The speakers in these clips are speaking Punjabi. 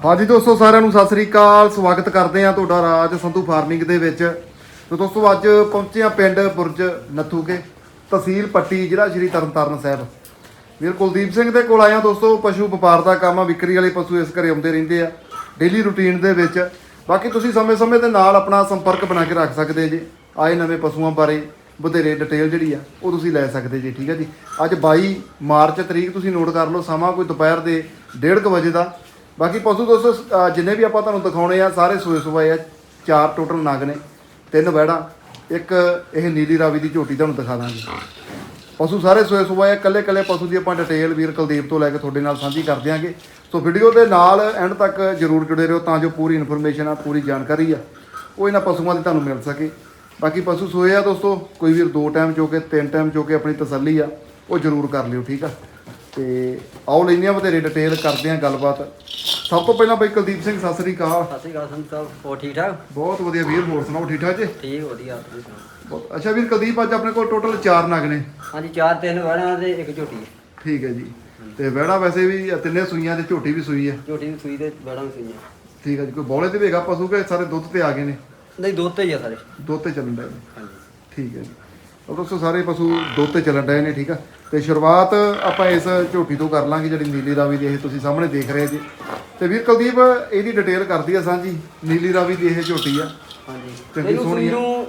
ਹਾਂਜੀ ਦੋਸਤੋ, ਸਾਰਿਆਂ ਨੂੰ ਸਤਿ ਸ੍ਰੀ ਅਕਾਲ। ਸਵਾਗਤ ਕਰਦੇ ਆ ਤੁਹਾਡਾ ਰਾਜ ਸੰਧੂ ਫਾਰਮਿੰਗ ਦੇ ਵਿੱਚ। ਤੇ ਦੋਸਤੋ, ਅੱਜ ਪਹੁੰਚੇ ਆ ਪਿੰਡ ਬੁਰਜ ਨੱਥੂਕੇ, ਤਹਿਸੀਲ ਪੱਟੀ, ਜ਼ਿਲ੍ਹਾ ਸ਼੍ਰੀ ਤਰਨਤਾਰਨ ਸਾਹਿਬ। ਵੀਰ ਕੁਲਦੀਪ ਸਿੰਘ ਦੇ ਕੋਲ ਆਇਆ ਦੋਸਤੋ। ਪਸ਼ੂ ਵਪਾਰ ਦਾ ਕੰਮ ਆ, ਵਿਕਰੀ ਵਾਲੇ ਪਸ਼ੂ ਇਸ ਘਰੇ ਆਉਂਦੇ ਰਹਿੰਦੇ ਆ ਡੇਲੀ ਰੂਟੀਨ ਦੇ ਵਿੱਚ। ਬਾਕੀ ਤੁਸੀਂ ਸਮੇਂ-ਸਮੇਂ ਦੇ ਨਾਲ ਆਪਣਾ ਸੰਪਰਕ ਬਣਾ ਕੇ ਰੱਖ ਸਕਦੇ ਜੇ। ਆਏ ਨਵੇਂ ਪਸ਼ੂਆਂ ਬਾਰੇ ਵਧੇਰੇ ਡਿਟੇਲ ਜਿਹੜੀ ਆ, ਉਹ ਤੁਸੀਂ ਲੈ ਸਕਦੇ ਜੀ, ਠੀਕ ਹੈ ਜੀ। ਅੱਜ 22 ਮਾਰਚ ਤਰੀਕ ਤੁਸੀਂ ਨੋਟ ਕਰ ਲਓ, ਸਮਾਂ ਕੋਈ ਦੁਪਹਿਰ ਦੇ 1:30 ਵਜੇ ਦਾ। ਬਾਕੀ ਪਸ਼ੂ ਦੋਸਤੋ, ਅਹ, ਜਿੰਨੇ ਵੀ ਆਪਾਂ ਤੁਹਾਨੂੰ ਦਿਖਾਉਣੇ ਆ, ਸਾਰੇ ਸੂਏ ਸੁਬਾਏ ਆ, ਚਾਰ ਟੋਟਲ ਨਗ ਨੇ, ਤਿੰਨ ਵੈੜਾਂ, ਇੱਕ ਇਹ ਨੀਲੀ ਰਾਵੀ ਦੀ ਝੋਟੀ ਤੁਹਾਨੂੰ ਦਿਖਾ ਦਾਂਗੇ। ਪਸ਼ੂ ਸਾਰੇ ਸੋਏ ਸੁਬਾਏ ਕੱਲੇ ਕੱਲੇ ਪਸ਼ੂ ਦੀ ਆਪਾਂ ਡਿਟੇਲ ਵੀਰ ਕੁਲਦੀਪ ਤੋਂ ਲੈ ਕੇ ਤੁਹਾਡੇ ਨਾਲ ਸਾਂਝੀ ਕਰ ਦਿਆਂਗੇ। ਸੋ ਵੀਡੀਓ ਦੇ ਨਾਲ ਐਂਡ ਤੱਕ ਜਰੂਰ ਜੁੜੇ ਰਹੋ ਤਾਂ ਜੋ ਪੂਰੀ ਇਨਫੋਰਮੇਸ਼ਨ ਆ, ਪੂਰੀ ਜਾਣਕਾਰੀ ਆ, ਉਹ ਇਹਨਾਂ ਪਸ਼ੂਆਂ ਦੀ ਤੁਹਾਨੂੰ ਮਿਲ ਸਕੇ। ਬਾਕੀ ਪਸ਼ੂ ਸੋਏ ਆ ਦੋਸਤੋ, ਕੋਈ ਵੀਰ ਦੋ ਟਾਈਮ ਚੋ ਕੇ, ਤਿੰਨ ਟਾਈਮ ਚੋ ਕੇ ਆਪਣੀ ਤਸੱਲੀ ਆ, ਉਹ ਜਰੂਰ ਕਰ ਲਿਓ, ਠੀਕ ਆ? ਤੇ ਆਓ ਲੈਂਦੇ ਹਾਂ ਵਧੇਰੇ ਡਿਟੇਲ ਕਰਦੇ ਹਾਂ ਗੱਲਬਾਤ। ਸਭ ਤੋਂ ਪਹਿਲਾਂ ਬਈ ਕੁਲਦੀਪ ਸਿੰਘ ਸਤਿ ਸ੍ਰੀ ਅਕਾਲ। ਸਤਿ ਸ਼੍ਰੀ ਅਕਾਲ ਸੰਤ ਸਾਹਿਬ ਹੋਰ ਠੀਕ ਠਾਕ? ਬਹੁਤ ਵਧੀਆ ਵੀਰ ਹੋਰ ਸੁਣਾਓ ਠੀਕ ਠਾਕ ਜੀ? ਠੀਕ ਵਧੀਆ ਤੁਸੀਂ ਸੁਣਾਓ? ਬਹੁਤ ਅੱਛਾ ਵੀਰ ਕੁਲਦੀਪ ਅੱਜ ਆਪਣੇ ਕੋਲ ਟੋਟਲ 4 ਨਗ ਨੇ। ਹਾਂਜੀ ਚਾਰ ਤਿੰਨ ਵੜਾਂ ਤੇ ਇੱਕ ਝੋਟੀ। ਠੀਕ ਹੈ ਜੀ। ਤੇ ਵਹਿੜਾ ਵੈਸੇ ਵੀ ਤਿੰਨੇ ਸੂਈਆਂ ਤੇ ਝੋਟੀ ਵੀ ਸੂਈ ਹੈ। ਝੋਟੀ ਵੀ ਸੂਈ ਤੇ ਵੜਾਂ ਵੀ ਸੂਈਆਂ। ਠੀਕ ਹੈ ਜੀ ਕੋਈ ਬੌਲੇ ਤੇ ਵੀ ਹੈਗਾ ਪਸ਼ੂ ਕੇ ਸਾਰੇ ਦੁੱਧ ਤੇ ਆ ਗਏ ਨੇ? ਨਹੀਂ ਦੁੱਧ ਤੇ ਹੀ ਆ ਸਾਰੇ। ਦੁੱਧ ਤੇ ਚੱਲਣ ਨੇ। ਹਾਂਜੀ। ਠੀਕ ਹੈ ਜੀ। ਉਹ ਦੋਸਤੋ ਸਾਰੇ ਪਸ਼ੂ ਦੁੱਧ ਤੇ ਚੱਲਣ ਡਏ ਨੇ ਠੀਕ ਆ? ਤੇ ਸ਼ੁਰੂਆਤ ਆਪਾਂ ਇਸ ਝੋਟੀ ਤੋਂ ਕਰ ਲਾਂਗੇ ਜਿਹੜੀ ਨੀਲੀ ਰਾਵੀ ਦੀ ਇਹ ਤੁਸੀਂ ਸਾਹਮਣੇ ਦੇਖ ਰਹੇ ਜੀ। ਤੇ ਵੀਰ ਕੁਲਦੀਪ ਇਹਦੀ ਡਿਟੇਲ ਕਰਦੀ ਆ ਸਾਂਝੀ ਨੀਲੀ ਰਾਵੀ ਦੀ ਇਹ ਝੋਟੀ ਆ। ਹਾਂਜੀ। ਚੰਗੀ ਸੋਹਣੀ ਆ। ਨੂੰ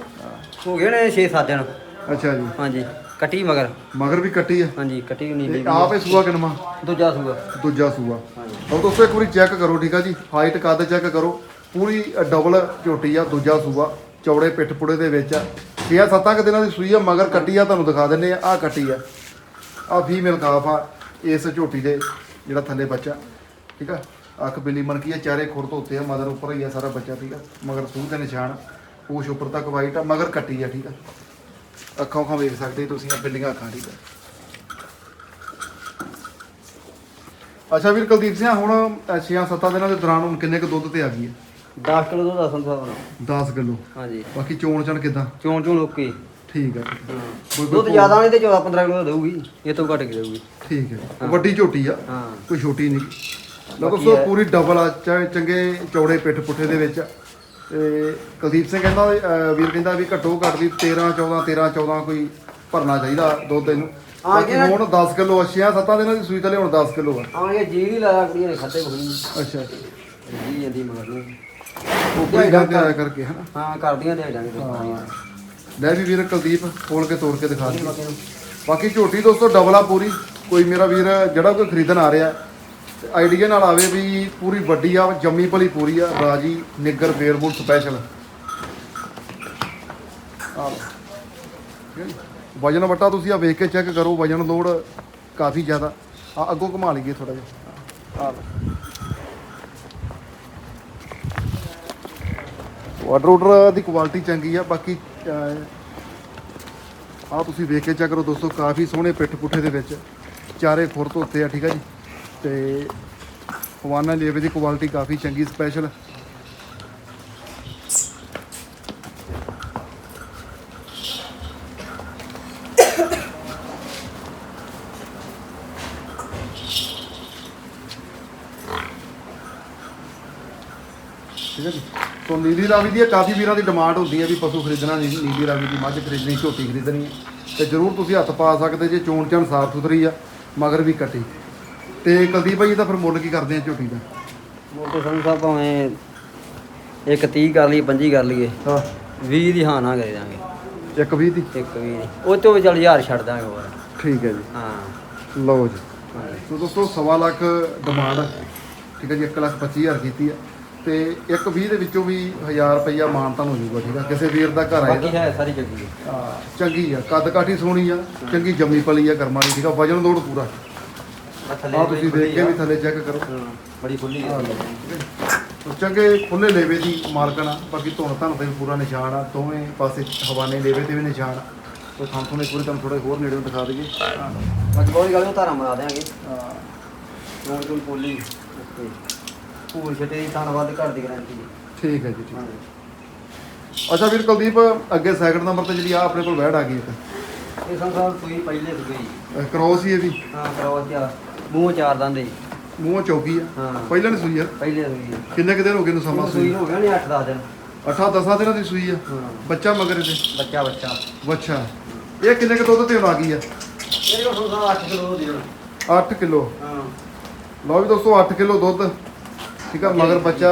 ਹੋ ਗਏ ਨੇ 6-7 ਦਿਨ। ਅੱਛਾ ਜੀ। ਹਾਂਜੀ ਕੱਟੀ ਮਗਰ। ਮਗਰ ਵੀ ਕੱਟੀ ਆ। ਹਾਂਜੀ ਕੱਟੀ ਤੇ ਨੀਲੀ ਆਪ ਇਹ ਸੂਆ ਕਿਨਮਾ ਦੂਜਾ ਸੂਆ। ਦੂਜਾ ਸੂਆ। ਹਾਂਜੀ। ਉਹ ਦੋਸਤੋ ਇੱਕ ਵਾਰੀ ਚੈੱਕ ਕਰੋ ਠੀਕ ਆ ਜੀ? ਹਾਈਟ ਕੱਦ ਚੈੱਕ ਕਰੋ। ਪੂਰੀ ਡਬਲ ਝੋਟੀ ਆ ਦੂਜਾ ਸੂਆ। ਚੌੜੇ ਪਿੱਠ ਪੁੜੇ ਦੇ ਵਿੱਚ ਆ। ਛੇ ਸੱਤਾਂ ਕੁ ਦਿਨਾਂ ਦੀ ਸੂਈ ਆ, ਮਗਰ ਕੱਟੀ ਆ, ਤੁਹਾਨੂੰ ਦਿਖਾ ਦਿੰਨੇ ਆ ਆ ਕੱਟੀ ਆ। ਆ ਫੀਮੇਲ ਕਾਫ ਆ, ਇਸ ਝੋਟੀ ਦੇ ਜਿਹੜਾ ਥੱਲੇ ਬੱਚਾ, ਠੀਕ ਆ? ਅੱਖ ਬਿੱਲੀ ਮਣਕੀ ਆ, ਚਾਰੇ ਖੁਰ ਤੋਂ ਉੱਤੇ ਆ ਮਦਰ ਉੱਪਰ ਹੀ ਆ ਸਾਰਾ ਬੱਚਾ, ਠੀਕ ਆ? ਮਗਰ ਸੂਹ ਦੇ ਨਿਸ਼ਾਨ, ਪੂਛ ਉੱਪਰ ਤੱਕ ਵਾਈਟ ਆ, ਮਗਰ ਕੱਟੀ ਆ, ਠੀਕ ਆ? ਅੱਖਾਂ ਅੱਖਾਂ ਵੇਖ ਸਕਦੇ ਤੁਸੀਂ ਆ ਬਿੱਲੀਆਂ ਅੱਖਾਂ, ਠੀਕ ਆ? ਅੱਛਾ ਵੀਰ ਕੁਲਦੀਪ ਸਿੰਘ, ਹੁਣ 6-7 ਦਿਨਾਂ ਦੇ ਦੌਰਾਨ ਹੁਣ ਕਿੰਨੇ ਕੁ ਦੁੱਧ ਤੇ ਆ ਗਈ ਹੈ 10 ਕਿਲੋ ਦੁੱਧ ਆ ਸੰਤ ਸਾਹਿਬ ਨੂੰ। 10 ਕਿਲੋ। ਹਾਂਜੀ। ਬਾਕੀ ਚੋਣ ਚਣ ਕਿਦਾਂ? ਚੋਂ ਚੋਂ ਲੋਕੀ ਠੀਕ ਹੈ। ਕੋਈ- ਦੁੱਧ ਜ਼ਿਆਦਾ ਨਹੀਂ ਤੇ 14-15 ਕਿਲੋ ਦੇਊਗੀ। ਇਹ ਤੋਂ ਘੱਟ ਕਿ ਦੇਊਗੀ। ਠੀਕ ਹੈ। ਵੱਡੀ ਝੋਟੀ ਆ। ਹਾਂ। ਕੋਈ ਛੋਟੀ ਨਹੀਂ। ਲਓ ਬਾਕੀ ਇਹ- ਪੂਰੀ ਡਬਲ ਆ। ਚ- ਚੰਗੇ ਚੌੜੇ ਪਿੱਠ ਪੁੱਠੇ ਦੇ ਵਿੱਚ ਤੇ ਕੁਲਦੀਪ ਸਿੰਘ ਕਹਿੰਦਾ ਅਹ ਵੀਰ ਕਹਿੰਦਾ ਵੀ ਘੱਟੋ ਘੱਟ ਵੀ 13 14 13 14 ਕੋਈ ਭਰਨਾ ਚਾਹੀਦਾ ਦੁੱਧ ਇਹਨੂੰ। ਹਾਂ, ਬਾਕੀ ਜਿਹੜਾ- ਹੁਣ 10 ਕਿਲੋ ਅੱਛੀਆਂ ਸੱਤਾਂ ਦਿਨਾਂ ਦੀ ਸੂਈ ਥਲੇ ਹੁਣ 10 ਕਿਲੋ ਆ। ਇਹ ਜੀ ਨਹੀਂ ਲਾਇਆ ਕੁੜੀਆਂ ਨੇ ਖਾਤੇ ਕੋਈ ਅੱਛਾ। ਜੀ ਜਾਂਦੀ ਮਗਰ ਨੂੰ। ਉਹ ਕੋਈ ਗੱਲ ਤੇ ਆਇਆ ਕਰਕੇ ਹਨਾ? ਹਾਂ ਕਰਦੀਆਂ ਦੇ ਜਾਂਦੇ ਲੈ ਵੀ ਵੀਰ ਕੁਲਦੀਪ ਖੋਲ ਕੇ ਤੋੜ ਕੇ ਦਿਖਾ ਦੇ। ਬਾਕੀ ਝੋਟੀ ਦੋਸਤੋ ਡਬਲ ਆ ਪੂਰੀ। ਕੋਈ ਮੇਰਾ ਵੀਰ ਜਿਹੜਾ ਕੋਈ ਖਰੀਦਣ ਆ ਰਿਹਾ ਆਈਡੀਆ ਨਾਲ ਆਵੇ ਵੀ ਪੂਰੀ ਵੱਡੀ ਆ ਜੰਮੀ ਭਲੀ ਪੂਰੀ ਆ ਰਾਜੀ ਨਿੱਗਰ ਬੇਰਬੁਲ ਸਪੈਸ਼ਲ। ਵਜਨ ਵਟਾ ਤੁਸੀਂ ਆ ਵੇਖ ਕੇ ਚੈੱਕ ਕਰੋ ਵਜਨ ਲੋਡ ਕਾਫੀ ਜ਼ਿਆਦਾ। ਆ ਅੱਗੋਂ ਘੁਮਾ ਲਈਏ ਥੋੜਾ ਜਿਹਾ। ਆ ਲਓ। ਵਾਟਰ ਆਰਡਰ ਦੀ ਕੁਆਲਿਟੀ ਚੰਗੀ ਆ, ਬਾਕੀ ਆ ਤੁਸੀਂ ਵੇਖ ਕੇ ਚੈੱਕ ਕਰੋ ਦੋਸਤੋ, ਕਾਫੀ ਸੋਹਣੇ ਪਿੱਠ ਪੁੱਠੇ ਦੇ ਵਿੱਚ ਚਾਰੇ ਫੁਰ ਧੋਤੇ ਆ, ਠੀਕ ਆ ਜੀ? ਤੇ ਹਵਾਨਾ ਲੇਵੇ ਦੀ ਕੁਆਲਿਟੀ ਕਾਫੀ ਚੰਗੀ ਸਪੈਸ਼ਲ ਠੀਕ ਜੀ ਸੋ ਨੀਲੀ ਰਾਵੀ ਦੀ ਇਹ ਕਾਫੀ ਵੀਰਾਂ ਦੀ ਡਿਮਾਂਡ ਹੁੰਦੀ ਹੈ ਵੀ ਪਸ਼ੂ ਖਰੀਦਣਾ ਨਹੀਂ ਨੀਲੀ ਰਾਵੀ ਦੀ ਮੱਝ ਖਰੀਦਣੀ ਝੋਟੀ ਖਰੀਦਣੀ ਹੈ। ਤੇ ਜਰੂਰ ਤੁਸੀਂ ਹੱਥ ਪਾ ਸਕਦੇ ਜੇ ਚੋਣ ਚਣ ਸਾਫ਼ ਸੁਥਰੀ ਆ ਮਗਰ ਵੀ ਕੱਟੀ। ਤੇ ਕੁਲਦੀਪ ਭਾਈ ਇਹਦਾ ਫਿਰ ਮੁੱਲ ਕੀ ਕਰਦੇ ਆ ਝੋਟੀ ਦਾ? ਮੋਟੇ ਸੰਤ ਸਾਹਿਬ ਭਾਵੇਂ ਇੱਕ 30 ਕਰ ਲਈ 25 ਕਰ ਲਈਏ। ਹਾਂ। 20 ਦੀ ਹਾਂ ਨਾ ਕਰ ਦਾਂਗੇ। ਇੱਕ 20 ਦੀ? ਇੱਕ 20 ਦੀ। ਉਹ ਤੋਂ ਵੀ ਚੱਲ ਹਜ਼ਾਰ ਛੱਡ ਦਾਂਗੇ ਹੋਰ। ਠੀਕ ਹੈ ਜੀ। ਹਾਂ। ਲਓ ਜੀ। ਸੋ ਦੋਸਤੋ ਸਵਾ ਲੱਖ ਡਿਮਾਂਡ। ਠੀਕ ਹੈ ਜੀ 1 ਲੱਖ 25000 ਕੀਤੀ ਆ। ਤੇ ਇੱਕ 20 ਦੇ ਵਿੱਚੋਂ ਵੀ 1000 ਰੁਪਈਆ ਮਾਨਤਾਨ ਹੋ ਜਾਊਗਾ ਠੀਕ ਆ? ਕਿਸੇ ਵੀਰ ਦਾ ਘਰ ਆਏ ਬਾਕੀ ਹੈ ਸਾਰੀ ਜੱਗੀ ਹੈ। ਆ ਚੰਗੀ ਆ। ਕੱਦ ਕਾਠੀ ਸੋਹਣੀ ਆ ਚੰਗੀ ਜੰਮੀ ਪਲੀ ਆ ਕਰਮਾਂ ਦੀ ਠੀਕ ਆ? ਵਜਨ ਲੋਡ ਪੂਰਾ। ਆਹ ਥੱਲੇ ਆ ਤੁਸੀਂ ਦੇਖ ਕੇ ਵੀ ਥੱਲੇ ਚੈੱਕ ਕਰੋ। ਹਾਂ, ਬੜੀ ਖੁੱਲੀ ਆ। ਹੈ। ਸੋ ਚੰਗੇ ਖੁੱਲੇ ਲੇਵੇ ਦੀ ਮਾਲਕਣ ਆ ਬਾਕੀ ਧੁਣ ਧਣ ਤੇ ਵੀ ਪੂਰਾ ਨਿਸ਼ਾਨ ਆ। ਦੋਵੇਂ ਪਾਸੇ ਹਵਾਨੇ ਲੇਵੇ ਤੇ ਵੀ ਨਿਸ਼ਾਨ ਆ। ਤੋਂ ਇੱਕ ਵਾਰੀ ਤੁਹਾਨੂੰ ਥੋੜਾ ਹੋਰ ਨੇੜੇ ਦਿਖਾ ਦਈਏ। ਬਾਕੀ ਬਹੁਤ ਗੱਲ ਨੂੰ ਧਾਰਾ ਮਰਾ ਦੇਾਂਗੇ ਆ ਰੋਣ ਤੋਂ ਪੋਲੀ ਓਕੇ। ਪੂਰ ਛਟੇ ਦੀ ਧੰਨਵਾਦ ਘਰ ਦੀ ਗਾਰੰਟੀ ਹੈ। ਠੀਕ ਹੈ ਜੀ ਠੀਕ ਹਾਂਜੀ। ਅੱਛਾ ਵੀਰ ਕੁਲਦੀਪ ਅੱਗੇ ਸੈਕਿੰਡ ਨੰਬਰ ਤੇ ਜਿਹੜੀ ਆ ਆਪਣੇ ਕੋਲ ਵੈੜ ਆ ਗਈ ਇੱਕ। ਇਹ ਸੰਸਾਰ ਸੂਈ ਪਹਿਲੇ ਸੁਈ। ਕ੍ਰੋਸ ਹੀ ਇਹ ਵੀ ਹਾਂ ਕਰਾਓ ਕਿਆ ਮੂੰਹ ਚਾਰ ਦੰਦੇ ਮੂੰਹ ਚੌਕੀ ਆ। ਹਾਂ। ਪਹਿਲਾਂ ਨਹੀਂ ਸੂਈ ਆ। ਪਹਿਲੇ ਆ। ਕਿੰਨੇ ਕੁ ਦਿਨ ਹੋ ਗਏ ਨੂੰ ਸਮਾਂ ਸੂਈ ਸੂਈ ਹੋ ਗਿਆ ਨਹੀਂ 8-10 ਦਿਨ। 8-10 ਦਿਨਾਂ ਦੀ ਸੂਈ ਆ। ਹਾਂ। ਬੱਚਾ ਮਗਰ ਇਹਦੇ। ਬੱਚਾ ਬੱਚਾ। ਬੱਚਾ। ਇਹ ਕਿੰਨੇ ਕੁ ਦੁੱਧ ਤੇ ਹੁਣ ਆ ਗਈ ਆ? ਇਹ ਕੋਲ ਹੁਣ 8 ਕਿਲੋ ਦੀ ਹੁਣ 8 ਕਿਲੋ। ਹਾਂ। ਲਓ ਵੀ ਦੋਸਤੋ 8 ਕਿਲੋ ਦੁੱਧ। ਠੀਕ ਆ ਮਗਰ ਬੱਚਾ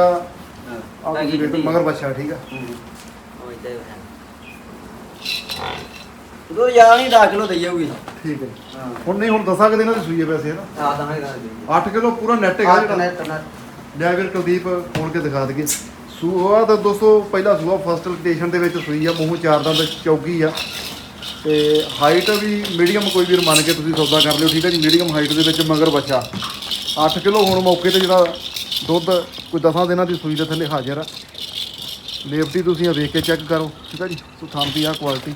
ਆਹ ਤੁਸੀਂ ਮਗਰ ਬੱਚਾ ਠੀਕ ਆ। ਉਹ ਇਦਾਂ ਹੈ ਉਦੋਂ ਯਾਰ ਨਹੀਂ 10 ਕਿਲੋ ਦਈ ਜਾਊਗੀ ਠੀਕ ਹੈ ਹਾਂ। ਹੁਣ ਨਹੀਂ ਹੁਣ ਦਸਾਂ ਕੁ ਦਿਨਾਂ ਦੀ ਸੂਈ ਹੈ ਵੈਸੇ ਨਾ ਆ ਤਾਂ ਹੈ 8 ਕਿਲੋ ਪੂਰਾ ਨੈਟ ਹੈਗਾ ਆ ਜਿਹੜਾ। ਕਨੈਕਟ ਨਾ ਲੈ ਵੀਰ ਕੁਲਦੀਪ ਖੋਲ ਕੇ ਦਿਖਾ ਦਈਏ। ਸੂਆ ਤਾਂ ਦੋਸਤੋ ਪਹਿਲਾ ਸੂਆ ਫਸਟ ਲੋਕੇਸ਼ਨ ਦੇ ਵਿੱਚ ਸੂਈ ਆ ਮੂੰਹ ਚਾਰ ਦੰਦ ਚੌਕੀ ਆ। ਤੇ ਹਾਈਟ ਵੀ ਮੀਡੀਅਮ ਕੋਈ ਵੀਰ ਮੰਨ ਕੇ ਤੁਸੀਂ ਸੌਦਾ ਕਰ ਲਿਓ ਠੀਕ ਹੈ ਜੀ? ਮੀਡੀਅਮ ਹਾਈਟ ਦੇ ਵਿੱਚ ਮਗਰ ਬੱਚਾ। 8 ਕਿਲੋ ਹੁਣ ਮੌਕੇ ਤੇ ਜਿਹੜਾ ਦੁੱਧ ਕੋਈ 10 ਦਿਨਾਂ ਦੀ ਸੂਈ ਦੇ ਥੱਲੇ ਹਾਜ਼ਰ ਆ। ਲੇਵਟੀ ਤੁਸੀਂ ਆ ਵੇਖ ਕੇ ਚੈੱਕ ਕਰੋ ਠੀਕ ਹੈ ਜੀ? ਸੋ ਥਾਂ ਦੀ ਆ ਕੁਆਲਿਟੀ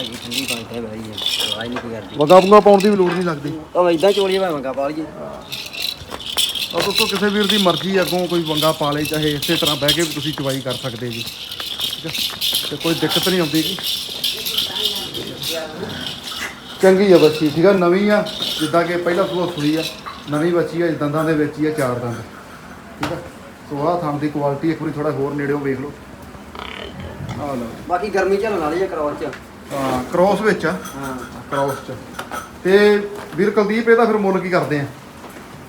ਅਜੀ ਠੰਡੀ ਪਾਣੀ ਤੇ ਭਾਈ ਆਈ ਨਹੀਂ ਕੋਈ ਕਰਦੀ ਵਗਾ ਵਗਾ ਪਾਉਣ ਦੀ ਵੀ ਲੋੜ ਨਹੀਂ ਲੱਗਦੀ। ਉਹ ਇਦਾਂ ਚੋਲੀਏ ਭਾਵੇਂ ਮੰਗਾ ਪਾ ਲਈਏ। ਤਾਂ ਦੋਸਤੋ ਕਿਸੇ ਵੀਰ ਦੀ ਮਰਜ਼ੀ ਆ, ਅੱਗੋਂ ਕੋਈ ਵੰਗਾ ਪਾ ਲੇ ਚਾਹੇ ਇਸੇ ਤਰ੍ਹਾਂ ਬਹਿ ਕੇ ਵੀ ਤੁਸੀਂ ਚਵਾਈ ਕਰ ਸਕਦੇ ਜੀ। ਠੀਕ ਹੈ ਤੇ ਕੋਈ ਦਿੱਕਤ ਨਹੀਂ ਆਉਂਦੀ ਜੀ। ਚੰਗੀ ਆ ਬੱਚੀ ਠੀਕ ਆ? ਨਵੀਂ ਆ ਜਿੱਦਾਂ ਕਿ ਪਹਿਲਾਂ ਸੂਆ ਸੂਈ ਆ। ਨਵੀਂ ਬੱਚੀ ਆ ਦੰਦਾਂ ਦੇ ਵਿੱਚ ਹੀ ਆ ਚਾਰ ਦੰਦ। ਠੀਕ ਆ? ਸੋ ਆਹ ਥਣ ਦੀ ਕੁਆਲਿਟੀ ਇੱਕ ਵਾਰੀ ਥੋੜਾ ਹੋਰ ਨੇੜਿਓਂ ਵੇਖ ਲਓ। ਆ ਲਓ। ਬਾਕੀ ਗਰਮੀ ਝੱਲਣ ਵਾਲੀ ਹੈ ਕਰਵਾ ਚ। ਹਾਂ ਕ੍ਰੋਸ ਵਿੱਚ ਆ। ਹਾਂ। ਕ੍ਰੋਸ ਚ। ਤੇ ਵੀਰ ਕੁਲਦੀਪ ਇਹਦਾ ਫਿਰ ਮੁੱਲ ਕੀ ਕਰਦੇ ਆ?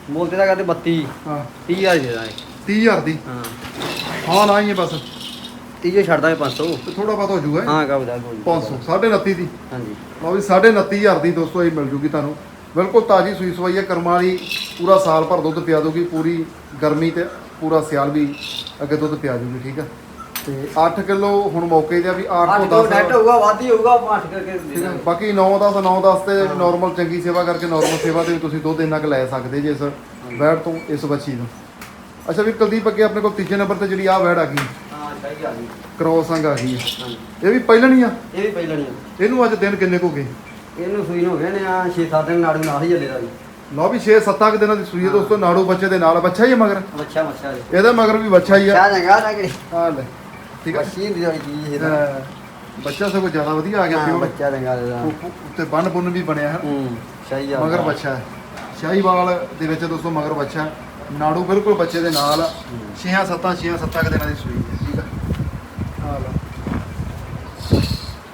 ਮੁੱਲ ਤੇ ਦਾ ਕਰਦੇ 32 ਹਾਂ। 30000 ਦੇ। ਦਾਂਗੇ 30000 ਦੀ? ਹਾਂ। ਹਾਂ ਨਾ ਹੀ ਹੈ ਬਸ। 30 ਛੱਡ ਦਾਂਗੇ 500 ਤੇ ਥੋੜਾ ਬਹੁਤ ਹੋ ਜੂਗਾ ਹਾਂ ਕਾ ਬਦਾ ਕੋਈ 500 29.5 ਦੀ। ਹਾਂਜੀ। ਲਓ ਵੀ 29.5 ਦੀ ਦੋਸਤੋ ਇਹ ਮਿਲ ਜੂਗੀ ਤੁਹਾਨੂੰ। ਬਿਲਕੁਲ ਤਾਜੀ ਸੂਈ ਸਵਾਈ ਹੈ ਕਰਮਾਂ ਵਾਲੀ ਪੂਰਾ ਸਾਲ ਭਰ ਦੁੱਧ ਪਿਆ ਦੂਗੀ ਪੂਰੀ ਗਰਮੀ ਤੇ ਪੂਰਾ ਸਿਆਲ ਵੀ ਅੱਗੇ ਦੁੱਧ ਪਿਆ ਜੂਗੀ ਠੀਕ ਆ? ਤੇ 8 ਕਿਲੋ ਹੁਣ ਮੌਕੇ ਤੇ ਆ ਵੀ 8 8 ਤੋਂ ਤੋਂ ਨੈਟ 10 ਹੋਊਗਾ ਵੱਧ ਹੋਊਗਾ 8 ਕਰਕੇ ਠੀਕ ਆ। ਬਾਕੀ 9 10 9 10 ਤੇ ਨਾਰਮਲ ਚੰਗੀ ਸੇਵਾ ਕਰਕੇ ਨਾਰਮਲ ਸੇਵਾ ਤੇ ਵੀ ਤੁਸੀਂ ਦੁੱਧ ਇੰਨਾ ਕੁ ਲੈ ਸਕਦੇ ਜੇ ਇਸ ਵੈੜ ਤੋਂ ਇਸ ਬੱਚੀ ਨੂੰ। ਅੱਛਾ ਵੀ ਕੁਲਦੀਪ ਅੱਗੇ ਆਪਣੇ ਕੋਲ ਤੀਜੇ ਨੰਬਰ ਤੇ ਜਿਹੜੀ ਆ ਵੈੜ ਆ ਗਈ ਸਹੀ ਆ ਗਈ ਕ੍ਰੋਸ ਅੰਗ ਆ ਗਈ ਹੈ। ਹਾਂਜੀ। ਇਹ ਵੀ ਪਹਿਲਾਂ ਨਹੀਂ ਆ? ਇਹ ਵੀ ਪਹਿਲਾਂ ਨਹੀਂ ਇਹਨੂੰ ਅੱਜ ਦਿਨ ਕਿੰਨੇ ਕੁ ਹੋ ਗਏ? ਇਹਨੂੰ ਸੂਈ ਨੂੰ ਹੋ ਗਏ ਨੇ ਆ 6-7 ਦਿਨ ਨਾੜੂ ਨਾਲ ਹੀ ਚੱਲੇ ਦਾ ਜੀ। ਲਓ ਵੀ 6-7 ਕੁ ਦਿਨਾਂ ਦੀ ਸੂਈ ਹੈ ਦੋਸਤੋ ਨਾੜੂ ਬੱਚੇ ਦੇ ਨਾਲ ਬੱਚਾ ਹੀ ਹੈ ਮਗਰ? ਮੱਛਾ ਮੱਛਾ ਜੀ। ਇਹਦੇ ਮਗਰ ਵੀ ਬੱਚਾ ਹੀ ਆ। ਸ਼ਾਹ ਜੰਗਾ ਨਾ ਕਿ ਆ ਲੈ ਠੀਕ ਹੈ ਮੱਛੀ ਦੀ ਵਾਲੀ ਚੀਜ਼ ਇਹਦਾ। ਅਹ ਬੱਚਾ ਸਗੋਂ ਜ਼ਿਆਦਾ ਵਧੀਆ ਆ ਗਿਆ ਹਾਂ ਪਿਓ ਬੱਚਾ ਜੰਗਾ ਦਾ ਉੱਤੇ ਬੰਨ ਬੁੰਨ ਵੀ ਬਣਿਆ ਹੈ। ਹੂੰ ਸਹੀ ਆ ਮਗਰ ਬੱਚਾ ਹੈ। ਸ਼ਾਹੀਵਾਲ ਦੇ ਵਿੱਚ ਦੋਸਤੋ ਮਗਰ ਬੱਚਾ ਹੈ। ਨਾੜੂ ਬਿਲਕੁਲ ਬੱਚੇ ਦੇ ਨਾਲ 6 7 6 7 ਕੁ ਦਿਨਾਂ ਦੀ ਸੂਈ ਹੈ। ਆ।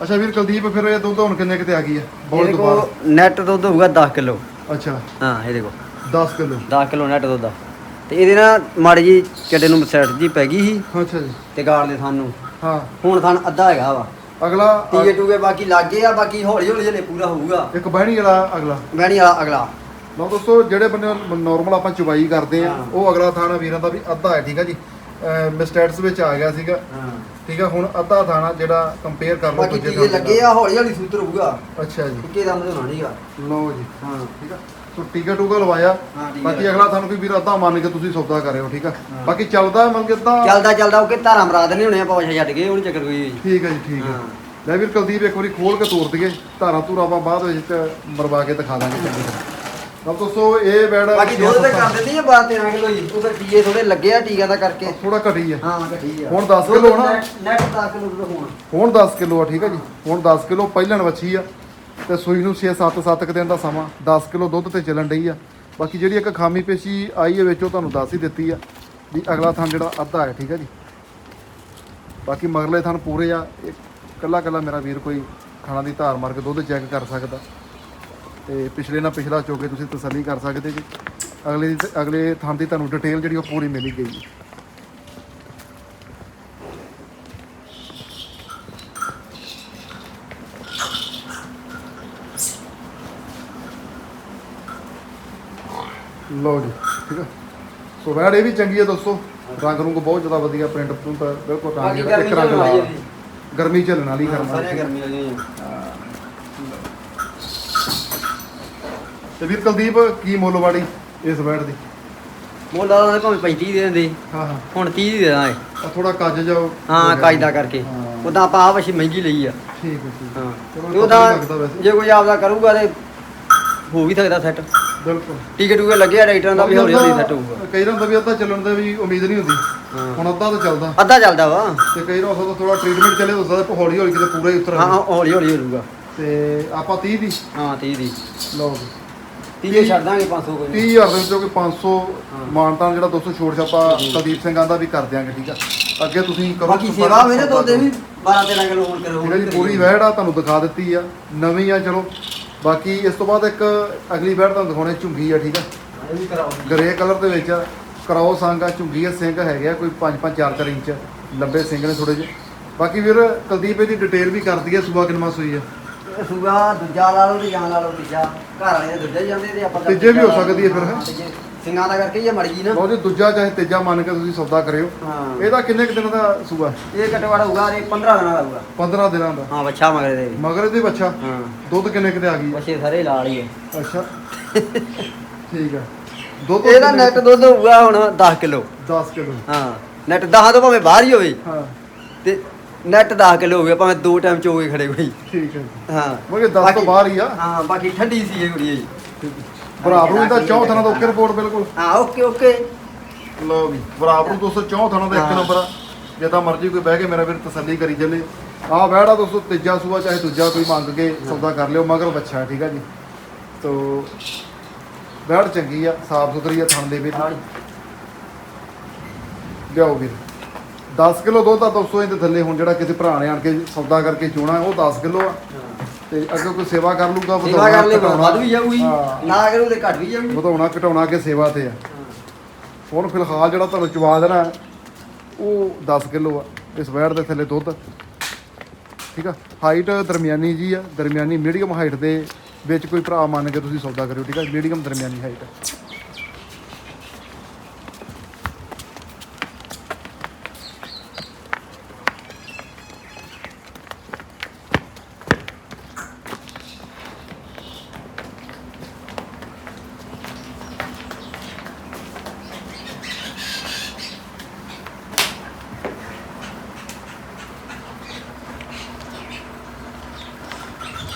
ਅੱਛਾ ਵੀਰ ਕੁਲਦੀਪ ਫਿਰ ਇਹ ਦੁੱਧ ਹੁਣ ਕਿੰਨੇ ਕਿਤੇ ਆ ਗਈ ਹੈ ਬਹੁਤ ਇਹਦੇ ਦੁਬਾਰਾ। ਕੋ ਨੈਟ ਦੁੱਧ ਹੋਊਗਾ 10 ਕਿਲੋ। ਅੱਛਾ। ਹਾਂ ਇਹਦੇ ਕੋ 10 ਕਿਲੋ। 10 ਕਿਲੋ ਨੈਟ ਦੁੱਧ ਆ। ਤੇ ਇਹਦੇ ਨਾਲ ਮਾੜੀ ਜੀ ਚੱਡੇ ਨੂੰ ਸੈਟ ਜੀ ਪੈ ਗਈ ਸੀ। ਅੱਛਾ ਜੀ। ਤੇ ਗਾਲ ਦੇ ਸਾਨੂੰ। ਹਾਂ। ਹੁਣ ਥਾਨ ਅੱਧਾ ਹੈਗਾ ਵਾ। ਅਗਲਾ ਟੀਕੇ ਟੂਕੇ ਬਾਕੀ ਲੱਗੇ ਆ ਬਾਕੀ ਹੌਲੀ ਹੌਲੀ ਜਲੇ ਪੂਰਾ ਹੋਊਗਾ। ਇੱਕ ਬਹਿਣੀ ਵਾਲਾ ਅਗਲਾ। ਬੈਣੀ ਵਾਲਾ ਅਗਲਾ। ਲਓ ਦੋਸਤੋ ਜਿਹੜੇ ਬੰਦੇ ਨਾਰਮਲ ਆਪਾਂ ਚੁਬਾਈ ਕਰਦੇ ਆ। ਉਹ ਅਗਲਾ ਥਾਣਾ ਵੀਰਾਂ ਦਾ ਵੀ ਅੱਧਾ ਹੈ ਠੀਕ ਹੈ ਜੀ। ਮਿਸਟੇਟਸ ਵਿੱਚ ਆ ਗਿਆ ਸੀਗਾ। ਹਾਂ। ਠੀਕ ਹੈ ਹੁਣ ਅੱਧਾ ਥਾਣਾ ਜਿਹੜਾ ਕੰਪੇਅਰ ਕਰ ਲਓ ਬਾਕੀ ਥਾਣੇ ਲੱਗੇ ਆ ਹੌਲੀ ਹੌਲੀ ਸੂਤਰ ਹੋਊਗਾ। ਅੱਛਾ ਜੀ। ਟੀਕੇ ਦਾ ਮਤਲਬ ਨਹੀਂਗਾ ਲਓ ਜੀ। ਹਾਂ। ਠੀਕ ਹੈ ਸੋ ਟੀਕਾ ਟੂਕਾ ਲਵਾਇਆ। ਹਾਂ, ਬਾਕੀ। ਅਗਲਾ ਤੁਹਾਨੂੰ ਕੋਈ ਵੀਰ ਅੱਧਾ ਮੰਨ ਕੇ ਤੁਸੀਂ ਸੌਦਾ ਕਰਿਓ ਠੀਕ ਹੈ ਹਾਂ। ਬਾਕੀ ਚੱਲਦਾ ਮੰਨ ਕੇ ਅੱਧਾ ਚੱਲਦਾ ਚੱਲਦਾ ਉਹ ਕਿ ਧਾਰਾਂ ਮਰਾ ਦੇਣੇ ਹੋਣੇ ਆ ਪੌਛਾ ਛੱਡ ਕੇ ਉਹਨੂੰ ਚੱਕਰ ਕੋਈ ਠੀਕ ਹੈ ਜੀ ਠੀਕ ਹਾਂ। ਲੈ ਵੀਰ ਕੁਲਦੀਪ ਇੱਕ ਵਾਰੀ ਖੋਲ ਕੇ ਤੋੜ ਦਈਏ। ਧਾਰਾਂ ਧੂਰਾ ਆਪਾਂ ਬਾਅਦ ਵਿੱਚ ਮਰਵਾ ਕੇ ਦਿਖਾ ਦਾਂਗੇ। ਚੰਗੀ ਤਰ੍ਹਾਂ ਲਓ ਦੋਸਤੋ ਇਹ ਬੈਡ ਬਾਕੀ ਦੁੱਧ ਤੇ ਕਰ ਦਿੰਦੀ ਆ 12 13 ਕਿਲੋ ਜੀ? ਉਹ ਫਿਰ ਟੀਕੇ ਥੋੜੇ ਲੱਗੇ ਆ ਟੀਕਾ ਦਾ ਕਰਕੇ। ਥੋੜਾ ਘਟੀ ਹੈ ਹਾਂ ਘਟੀ ਆ। ਹੁਣ 10 ਕਿਲੋ ਨਾ? ਨੈਟ 10 ਕਿਲੋ ਦੁੱਧ ਹੋਣ। ਹੁਣ 10 ਕਿਲੋ ਆ ਠੀਕ ਹੈ ਜੀ। ਹੁਣ 10 ਕਿਲੋ ਪਹਿਲਣ ਵੱਛੀ ਆ। ਤੇ ਸੂਈ ਨੂੰ 6 7 7 ਦਿਨ ਦਾ ਸਮਾਂ। 10 ਕਿਲੋ ਦੁੱਧ ਤੇ ਚੱਲਣ ਡਈ ਆ। ਬਾਕੀ ਜਿਹੜੀ ਇੱਕ ਖਾਮੀ ਪੇਸ਼ੀ ਆਈ ਹੈ ਵਿੱਚ ਉਹ ਤੁਹਾਨੂੰ ਦੱਸ ਹੀ ਦਿੱਤੀ ਆ ਵੀ ਅਗਲਾ ਥਣ ਜਿਹੜਾ ਅੱਧਾ ਹੈ ਠੀਕ ਹੈ ਜੀ। ਬਾਕੀ ਮਗਰਲੇ ਥਣ ਪੂਰੇ ਆ। ਕੱਲਾ ਕੱਲਾ ਮੇਰਾ ਵੀਰ ਕੋਈ ਖਾਣਾ ਦੀ ਧਾਰ ਮਾਰ ਕੇ ਦੁੱਧ ਚੈੱਕ ਕਰ ਸਕਦਾ। ਤੇ ਪਿਛਲੇ ਨਾਲ ਪਿਛਲਾ ਚੋਕੇ ਤੁਸੀਂ ਤਸੱਲੀ ਕਰ ਸਕਦੇ ਜੀ। ਅਗਲੇ ਅਗਲੇ ਥਣ ਦੀ ਤੁਹਾਨੂੰ ਡਿਟੇਲ ਜਿਹੜੀ ਉਹ ਪੂਰੀ ਮਿਲੀ ਗਈ ਹੈ ਲਓ ਜੀ ਠੀਕ ਹੈ ਸੋ ਵੈੜ ਇਹ ਵੀ ਚੰਗੀ ਹੈ ਦੋਸਤੋ। ਰੰਗ ਰੁੰਗ ਬਹੁਤ ਜ਼ਿਆਦਾ ਵਧੀਆ ਪ੍ਰਿੰਟ ਪ੍ਰਿੰਟ ਬਿਲਕੁਲ ਰੰਗ ਇੱਕ ਰੰਗ ਲਾ ਜੀ। ਗਰਮੀ ਝੱਲਣ ਵਾਲੀ ਕਰਨਾ ਸਾਰੀਆਂ ਗਰਮੀਆਂ ਦੀਆਂ ਤੇ ਵੀਰ ਕੁਲਦੀਪ ਕੀ ਮੁੱਲ ਵਾੜੀ ਇਸ ਵੈੜ ਦੀ? ਮੁੱਲ ਦਾ ਭਾਵੇਂ 35 ਦੇ ਦਿੰਦੇ। ਹਾਂ ਹਾਂ। ਹੁਣ 30 ਦੀ ਦੇ ਦਾਂਗੇ ਥੋੜਾ ਕੱਜ ਜਾਓ ਹਾਂ ਕਾਇਦਾ ਕਰਕੇ। ਹਾਂ। ਉਦਾਂ ਆਪਾਂ ਆਪ ਅਸੀਂ ਮਹਿੰਗੀ ਲਈ ਆ। ਠੀਕ ਹੈ ਠੀਕ ਹੈ। ਹਾਂ। ਚਲੋ ਤੇ ਉਹਦਾ ਪਤਾ ਨੀ ਲੱਗਦਾ ਵੈਸੇ। ਜੇ ਕੋਈ ਆਪਦਾ ਕਰੂਗਾ ਤੇ ਹੋ ਵੀ ਸਕਦਾ ਸੈੱਟ। ਬਿਲਕੁਲ। ਟੀਕੇ ਟੂਕੇ ਲੱਗੇ ਆ ਰਾਈਟਰਾਂ ਦਾ ਵੀ ਹੌਲੀ ਹੌਲੀ ਸੈੱਟ ਹੋਊਗਾ। ਕਈ ਰਾਂ ਦਾ ਵੀ ਅੱਧਾ ਚੱਲਣ ਦਾ ਵੀ ਉਮੀਦ ਨਹੀਂ ਹੁੰਦੀ। ਹਾਂ। ਹੁਣ ਅੱਧਾ ਤਾਂ ਚੱਲਦਾ। ਅੱਧਾ ਚੱਲਦਾ ਵਾ। ਤੇ ਕਈ ਰਾਂ ਤੋਂ ਥੋੜਾ ਟ੍ਰੀਟਮੈਂਟ ਚੱਲੇ ਤਾਂ ਸਕਦਾ ਹੌਲੀ ਹੌਲੀ ਕਿਤੇ ਪੂਰਾ ਹੀ ਉਤਰ ਹਾਂ ਆਵੇ। ਹਾਂ, ਹੌਲੀ ਹੌਲੀ ਹੋਊਗਾ ਤੇ ਆਪਾਂ 30 ਦੀ। ਹਾਂ 30 ਦੀ। ਲਓ ਜੀ। ਤੀਜੇ ਛੱਡ ਦਾਂਗੇ 500 ਕੋਈ 30000 ਦੇ ਵਿੱਚੋਂ ਕੋਈ 500 ਹਾਂ। ਮਾਨਤਾਨ ਜਿਹੜਾ ਦੋਸਤੋ ਛੋੜ ਛਾਪਾ ਕੁਲਦੀਪ ਸਿੰਘ ਆਂਦਾ ਵੀ ਕਰ ਦਿਆਂਗੇ ਠੀਕ ਆ। ਅੱਗੇ ਤੁਸੀਂ ਕਰੋ ਬਾਕੀ ਸੇਵਾ ਮੇਰੇ ਤੋਂ ਦੇ ਵੀ 12 13 ਕਿਲੋ ਹੋਣ ਕਰੋ। ਠੀਕ ਹੈ ਜੀ ਪੂਰੀ ਵਹਿੜ ਆ ਤੁਹਾਨੂੰ ਦਿਖਾ ਦਿੱਤੀ ਆ। ਨਵੀਂ ਆ ਚਲੋ। ਬਾਕੀ ਇਸ ਤੋਂ ਬਾਅਦ ਇੱਕ ਅਗਲੀ ਵਹਿੜ ਤੁਹਾਨੂੰ ਦਿਖਾਉਣੇ ਝੁੰਗੀ ਆ ਠੀਕ ਆ। ਇਹ ਵੀ ਕਰਾਓ। ਗ੍ਰੇ ਕਲਰ ਦੇ ਵਿੱਚ ਕਰਾਓ ਸੰਗ ਆ ਝੁੰਗੀ ਆ ਸਿੰਘ ਹੈਗੇ ਆ ਕੋਈ 5 5 4 4 ਇੰਚ। ਲੰਬੇ ਸਿੰਘ ਨੇ ਥੋੜੇ ਜਿਹੇ। ਬਾਕੀ ਵੀਰ ਕੁਲਦੀਪ ਇਹਦੀ ਡਿਟੇਲ ਵੀ ਕਰਦੀ ਆ ਸੂਆ ਕਿੰਨਾ ਸੂਈ ਆ। ਸੂਆ ਦੂਜਾ ਲਾ ਲਓ ਤੇ ਜਾਂ ਲਾ ਲਓ ਤੀਜਾ। ਘਰ ਵਾਲੇ ਦੇ ਦੂਜਾ ਹੀ ਜਾਂਦੇ ਤੇ ਆਪਾਂ ਤਾਂ ਤੀਜੇ ਵੀ ਹੋ ਸਕਦੀ ਹੈ ਫਿਰ, ਹੈਂ? ਹਾਂ, ਤੀਜੇ। ਸਿੰਘਾਂ ਦਾ ਕਰਕੇ ਹੀ ਗਈ ਨਾ। ਲਓ ਜੀ ਦੂਜਾ ਚਾਹੇ ਤੀਜਾ ਮੰਨ ਕੇ ਤੁਸੀਂ ਸੌਦਾ ਕਰਿਓ। ਹਾਂ। ਇਹਦਾ ਕਿੰਨੇ ਕੁ ਦਿਨ ਦਾ ਸੂਆ? ਇਹ ਘਟਵਾੜਾ ਹੋਊਗਾ ਇਹ 15 ਦਿਨਾਂ ਦਾ ਹੋਊਗਾ। 15 ਦਿਨਾਂ ਦਾ? ਹਾਂ ਬੱਚਾ ਮਗਰੇ ਦੇ। ਮਗਰ ਇਹਦੇ ਬੱਚਾ ਹਾਂ। ਦੁੱਧ ਕਿੰਨੇ ਕੁ ਦੇ ਆ ਗਈ? ਆ? ਬੱਚੇ ਸਾਰੇ ਲਾਲ ਹੀ ਹੈ ਅੱਛਾ। ਠੀਕ ਆ। ਦੁੱਧ ਇਹਦਾ ਨੈਟ ਦੁੱਧ ਹੋਊਗਾ ਹੁਣ 10 ਕਿਲੋ। 10 ਕਿਲੋ। ਹਾਂ। ਨੈਟ 10 ਤੋਂ ਭਾਵੇਂ ਬਾਹਰ ਹੀ ਹੋਵੇ। ਹਾਂ। ਤੇ ਨੈਟ 10 ਕਿਲੋ ਹੋਵੇ ਭਾਵੇਂ ਦੋ ਟਾਈਮ ਚੋਗੇ ਖੜੇ ਕੋਈ। ਠੀਕ ਹੈ ਹਾਂ। ਮਗੇ 10 ਤੋਂ ਬਾਕੀ- ਬਾਹਰ ਹੀ ਆ। ਹਾਂ ਬਾਕੀ ਠੰਡੀ ਸੀ ਇਹ ਕੁੜੀ ਜੀ ਬਰਾਬਰ ਨੂੰ ਤਾਂ 64 ਥਾਣਾ ਦਾ ਓਕੇ ਰਿਪੋਰਟ ਬਿਲਕੁਲ। ਹਾਂ ਓਕੇ ਓਕੇ। ਲਓ ਵੀ ਬਰਾਬਰ ਨੂੰ 264 ਥਾਣਾ ਦਾ ਇੱਕ ਹਾਂ। ਨੰਬਰ ਆ। ਜਿੱਦਾਂ ਮਰਜ਼ੀ ਕੋਈ ਬਹਿ ਕੇ ਮੇਰਾ ਵੀਰ ਤਸੱਲੀ ਕਰੀ ਚੱਲੇ। ਆਹ ਬਹਿੜਾ ਦੋਸਤੋ ਤੀਜਾ ਸੂਆ ਚਾਹੇ ਦੂਜਾ ਕੋਈ ਮੰਗ ਕੇ ਸੌਦਾ ਕਰ ਲਿਓ ਮਗਰ ਬੱਚਾ ਹੈ, ਠੀਕ ਆ ਜੀ? ਤੋ ਬਹਿੜ ਚੰਗੀ ਆ ਸਾਫ਼ ਸੁਥਰੀ ਆ ਥਣ ਦੇ ਵਿੱਚ। ਲਿਆਓ ਵੀਰ। 10 ਕਿਲੋ ਦੁੱਧ ਆ ਦੋਸਤੋ ਇਹਦੇ ਥੱਲੇ ਹੁਣ ਜਿਹੜਾ ਕਿਸੇ ਭਰਾ ਨੇ ਆਣ ਕੇ ਸੌਦਾ ਕਰਕੇ ਚੋਣਾ ਉਹ 10 ਕਿਲੋ ਆ। ਤੇ ਅੱਗੇ ਕੋਈ ਸੇਵਾ ਕਰ ਲੂਗਾ ਸੇਵਾ ਕਰ ਲਈ ਘਟਾਉਣਾ- ਵੱਧ ਵੀ ਜਾਊਗੀ ਹਾਂ। ਨਾ ਕਰੂ ਤੇ ਘਟ ਵੀ ਜਾਊਗੀ। ਵਧਾਉਣਾ ਘਟਾਉਣਾ ਕੇ ਸੇਵਾ ਤੇ ਆ। ਹੁਣ ਫਿਲਹਾਲ ਜਿਹੜਾ ਤੁਹਾਨੂੰ ਚਵਾ ਦੇਣਾ ਉਹ 10 ਕਿਲੋ ਆ ਇਸ ਵੈੜ ਦੇ ਥੱਲੇ ਦੁੱਧ। ਠੀਕ ਆ? ਹਾਈਟ ਦਰਮਿਆਨੀ ਜੀ ਆ ਦਰਮਿਆਨੀ ਮੀਡੀਅਮ ਹਾਈਟ ਦੇ ਵਿੱਚ ਕੋਈ ਭਰਾ ਮੰਨ ਕੇ ਤੁਸੀਂ ਸੌਦਾ ਕਰਿਓ ਠੀਕ ਆ? ਮੀਡੀਅਮ ਦਰਮਿਆਨੀ ਹਾਈਟ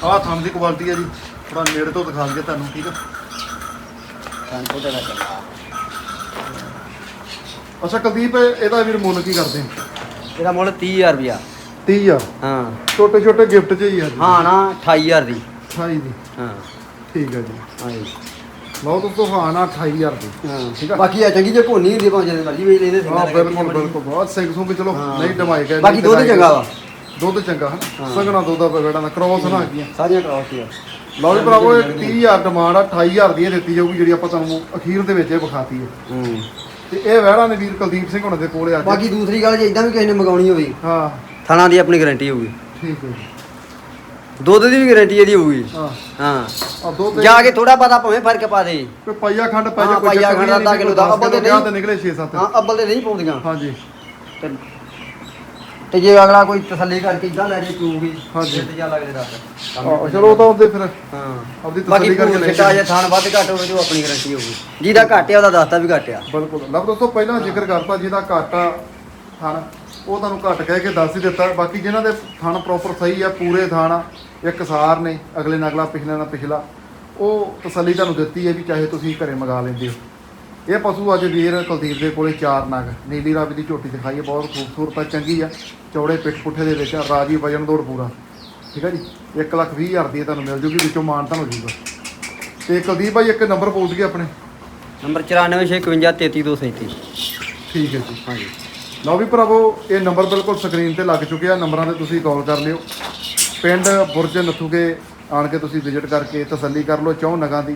ਆਹ ਥਣ ਦੀ ਕੁਆਲਿਟੀ ਆ ਜੀ। ਥੋੜਾ ਨੇੜੇ ਤੋਂ ਦਿਖਾ ਦਈਏ ਤੁਹਾਨੂੰ ਠੀਕ ਆ? ਸੰਤੋ ਦਾ ਚੱਲਾ ਅੱਛਾ ਕੁਲਦੀਪ ਇਹਦਾ ਵੀਰ ਮੁੱਲ ਕੀ ਕਰਦੇ? ਇਹਦਾ ਮੁੱਲ 30000 ਰੁਪਿਆ 30000 ਹਾਂ। ਛੋਟੇ ਛੋਟੇ ਗਿਫਟ ਚ ਹੀ ਆ ਜੀ। ਹਾਂ ਨਾ 28000 ਦੀ। 28 ਦੀ? ਹਾਂ। ਠੀਕ ਆ ਜੀ। ਹਾਂ ਜੀ। ਲਓ ਦੋਸਤੋ ਹਾਂ ਨਾ 28000 ਦੀ। ਹਾਂ। ਠੀਕ ਆ। ਬਾਕੀ ਆ ਚੰਗੀ ਜੇ ਕੋਨੀ ਹੁੰਦੀ ਭਾਵੇਂ ਜਿਹਦੇ ਮਰਜ਼ੀ ਵੇਚ ਲੈਂਦੇ ਹਾਂ ਬਿਲਕੁਲ ਬਿਲਕੁਲ। ਬਹੁਤ ਸਿੰਘ ਸੁੰਗ ਚਲੋ ਹਾਂ। ਨਹੀਂ ਡਮਾਏ ਗਏ ਬਾਕੀ ਦੁੱਧ ਚੰਗਾ ਵਾ। ਦੁੱਧ ਚੰਗਾ ਹੈ ਹਾਂ। ਸੰਗਣਾ ਦੁੱਧ ਦਾ ਬੇੜਾ ਦਾ ਕ੍ਰੋਸ ਨਾ ਹੈਗੀਆਂ ਸਾਰੀਆਂ ਕਰਾਸ ਹੀ ਆ ਲਓ ਜੀ ਭਰਾਵੋ ਇਹ 30000 ਡਿਮਾਂਡ ਆ 28000 ਦੀ ਇਹ ਦਿੱਤੀ ਜਾਊਗੀ ਜਿਹੜੀ ਆਪਾਂ ਤੁਹਾਨੂੰ ਅਖੀਰ ਦੇ ਵਿੱਚ ਇਹ ਵਿਖਾਤੀ ਹੈ। ਹੂੰ। ਤੇ ਇਹ ਵਹਿੜਾ ਨੇ ਵੀਰ ਕੁਲਦੀਪ ਸਿੰਘ ਹੁਣਾਂ ਦੇ ਕੋਲੇ ਆ ਬਾਕੀ ਦੂਸਰੀ ਗੱਲ ਜੇ ਇਦਾਂ ਵੀ ਕਿਸੇ ਨੇ ਮੰਗਾਉਣੀ ਹੋਵੇ ਹਾਂ। ਥਣਾ ਦੀ ਆਪਣੀ ਗਾਰੰਟੀ ਹੋਊਗੀ। ਠੀਕ ਹੈ ਜੀ। ਦੁੱਧ ਦੀ ਵੀ ਗਾਰੰਟੀ ਇਹਦੀ ਹੋਊਗੀ। ਹਾਂ। ਹਾਂ। ਆ ਦੁੱਧ ਜਾ ਕੇ ਥੋੜਾ ਪਤਾ ਭਾਵੇਂ ਫ਼ਰਕ ਪਾ ਦੇ। ਕੋਈ ਪਾਈਆ ਖੰਡ ਪੈ ਜਾ ਹਾਂ, ਕੋਈ ਪਾਈਆ ਚੱਕਰ ਖੰਡ ਨਹੀਂ, ਅੱਧਾ ਕਿਲੋ ਦਾ, ਦਸ ਅੱਬਲ ਤੇ ਪੰਜਾਹ ਨਹੀਂ। ਤੇ ਨਿਕਲੇ 6-7 ਹਾਂ ਅੱਬਲ ਤੇ ਨਹੀਂ ਪਾਉਂਦੀਆਂ। ਹਾਂਜੀ। ਤੇ ਤੇ ਜੇ ਅਗਲਾ ਕੋਈ ਤਸੱਲੀ ਕਰਕੇ ਇਦਾਂ ਲੈ ਜੇ ਚੂਗੀ ਹਾਂਜੀ। ਤੇ ਜਾ ਲੱਗਦੇ ਦੱਸ ਆਹ, ਚਲੋ ਉਹ ਤਾਂ ਹੁੰਦੇ ਫਿਰ ਹਾਂ ਆਪਦੀ ਬਾਕੀ ਤਸੱਲੀ ਕਰਕੇ ਲੈ ਕੇ ਜੇ ਥਾਣ ਵੱਧ ਘੱਟ ਹੋਵੇ ਤੇ ਉਹ ਆਪਣੀ ਗਾਰੰਟੀ ਹੋਊਗੀ। ਜਿਹਦਾ ਘੱਟ ਆ ਉਹਦਾ ਦੱਸਦਾ ਵੀ ਘੱਟ ਆ। ਬਿਲਕੁਲ। ਲਓ ਦੋਸਤੋ ਪਹਿਲਾਂ ਜ਼ਿਕਰ ਕਰਤਾ ਜਿਹਦਾ ਘਾਟਾ ਥਣ ਉਹ ਤੁਹਾਨੂੰ ਘੱਟ ਕਹਿ ਕੇ ਦੱਸ ਹੀ ਦਿੱਤਾ। ਬਾਕੀ ਜਿਨ੍ਹਾਂ ਦੇ ਥਣ ਪ੍ਰੋਪਰ ਸਹੀ ਆ ਪੂਰੇ ਥਣ ਆ ਇੱਕ ਸਾਰ ਨੇ ਅਗਲੇ ਨਗਲਾ ਪਿਛਲੇ ਨਾਲ ਪਿਛਲਾ ਉਹ ਤਸੱਲੀ ਤੁਹਾਨੂੰ ਦਿੱਤੀ ਹੈ ਵੀ ਚਾਹੇ ਤੁਸੀਂ ਘਰੇ ਮੰਗਾ ਲੈਂਦੇ ਹੋ। ਇਹ ਪਸ਼ੂ ਅੱਜ ਵੀਰ ਕੁਲਦੀਪ ਦੇ ਕੋਲੇ ਚਾਰ ਨਗ। ਨੀਲੀ ਰਾਵੀ ਦੀ ਝੋਟੀ ਦਿਖਾਈ ਹੈ ਬਹੁਤ ਖੂਬਸੂਰਤ ਆ ਚੰਗੀ ਆ। ਚੌੜੇ ਪਿੱਠ ਪੁੱਠੇ ਦੇ ਵਿੱਚ ਰਾਜੀ ਵਜਨ ਦੌੜ ਪੂਰਾ। ਠੀਕ ਆ ਜੀ? 1 ਲੱਖ ਵੀਹ ਹਜ਼ਾਰ ਦੀ ਤੁਹਾਨੂੰ ਮਿਲ ਜੂਗੀ ਵਿੱਚੋਂ ਮਾਨਤਾ ਹੋ ਜੂਗਾ। ਤੇ ਕੁਲਦੀਪ ਭਾਈ ਇੱਕ ਨੰਬਰ ਬੋਲ ਦਈਏ ਆਪਣੇ? ਨੰਬਰ 9465533237 ਠੀਕ ਹੈ ਜੀ। ਹਾਂਜੀ। ਲਓ ਵੀ ਭਰਾਵੋ ਇਹ ਨੰਬਰ ਬਿਲਕੁਲ ਸਕਰੀਨ ਤੇ ਲੱਗ ਚੁੱਕੇ ਆ ਨੰਬਰਾਂ ਤੇ ਤੁਸੀਂ ਕਾਲ ਕਰ ਲਿਓ। ਪਿੰਡ ਬੁਰਜ ਨੱਥੂਕੇ ਆਣ ਕੇ ਤੁਸੀਂ ਵਿਜ਼ਿਟ ਕਰਕੇ ਤਸੱਲੀ ਕਰ ਲਓ ਚੌਂ ਨਗਾਂ ਦੀ।